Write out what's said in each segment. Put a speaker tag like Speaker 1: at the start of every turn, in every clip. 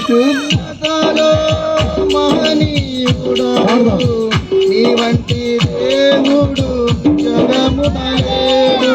Speaker 1: పరిశుద్ధతలో మహనీయుడా నీ వంటి దేవుడు జగమున లేడు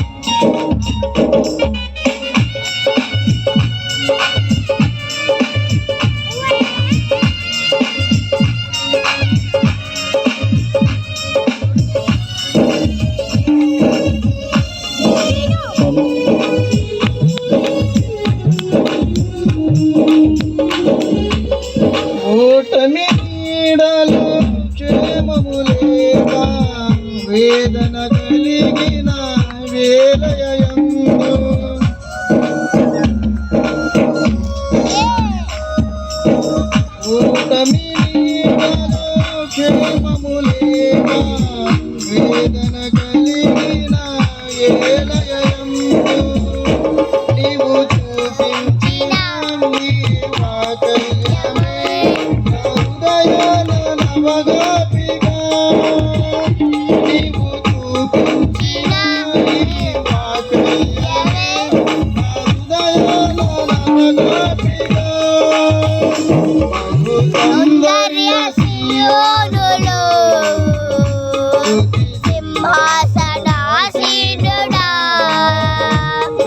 Speaker 1: నీడలో క్షేమము లేదా వేదన కలిగిన వేలయందు ఓటమి నీడలో క్షేమము లేదా వేదన నీవు చూపించిన నీ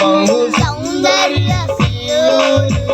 Speaker 1: రూపము సౌందర్య శిరోడు